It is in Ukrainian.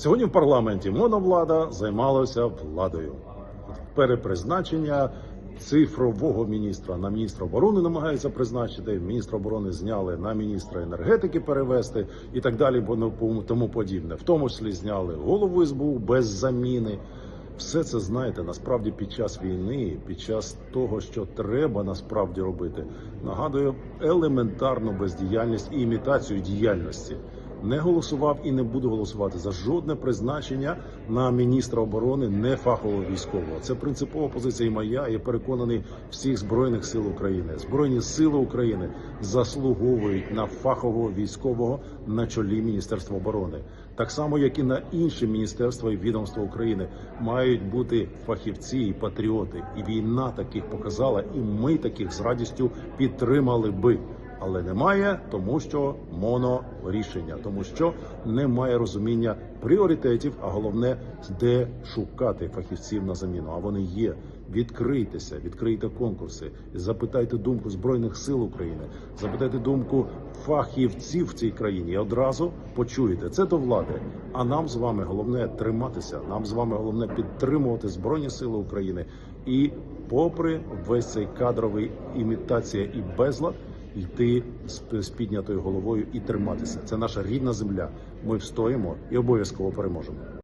Сьогодні в парламенті моновлада займалася владою. Перепризначення цифрового міністра на міністра оборони намагаються призначити. Міністра оборони зняли на міністра енергетики перевести і так далі, ну, тому подібне. В тому числі зняли голову СБУ без заміни. Все це знаєте, насправді під час війни, під час того, що треба насправді робити, нагадую елементарну бездіяльність і імітацію діяльності. Не голосував і не буду голосувати за жодне призначення на міністра оборони не фахового військового. Це принципова позиція і моя. Я переконаний всіх збройних сил України. Збройні сили України заслуговують на фахового військового на чолі Міністерства оборони, так само як і на інші міністерства і відомства України мають бути фахівці і патріоти. І війна таких показала, і ми таких з радістю підтримали би. Але немає, тому що монорішення, тому що немає розуміння пріоритетів, а головне, де шукати фахівців на заміну. А вони є. Відкрийтеся, відкрийте конкурси, запитайте думку збройних сил України, запитайте думку фахівців в цій країні. І одразу почуєте це до влади. А нам з вами головне триматися. Нам з вами головне підтримувати збройні сили України і, попри весь цей кадровий імітація і безлад йти з, піднятою головою і триматися. Це наша рідна земля. Ми встоїмо і обов'язково переможемо.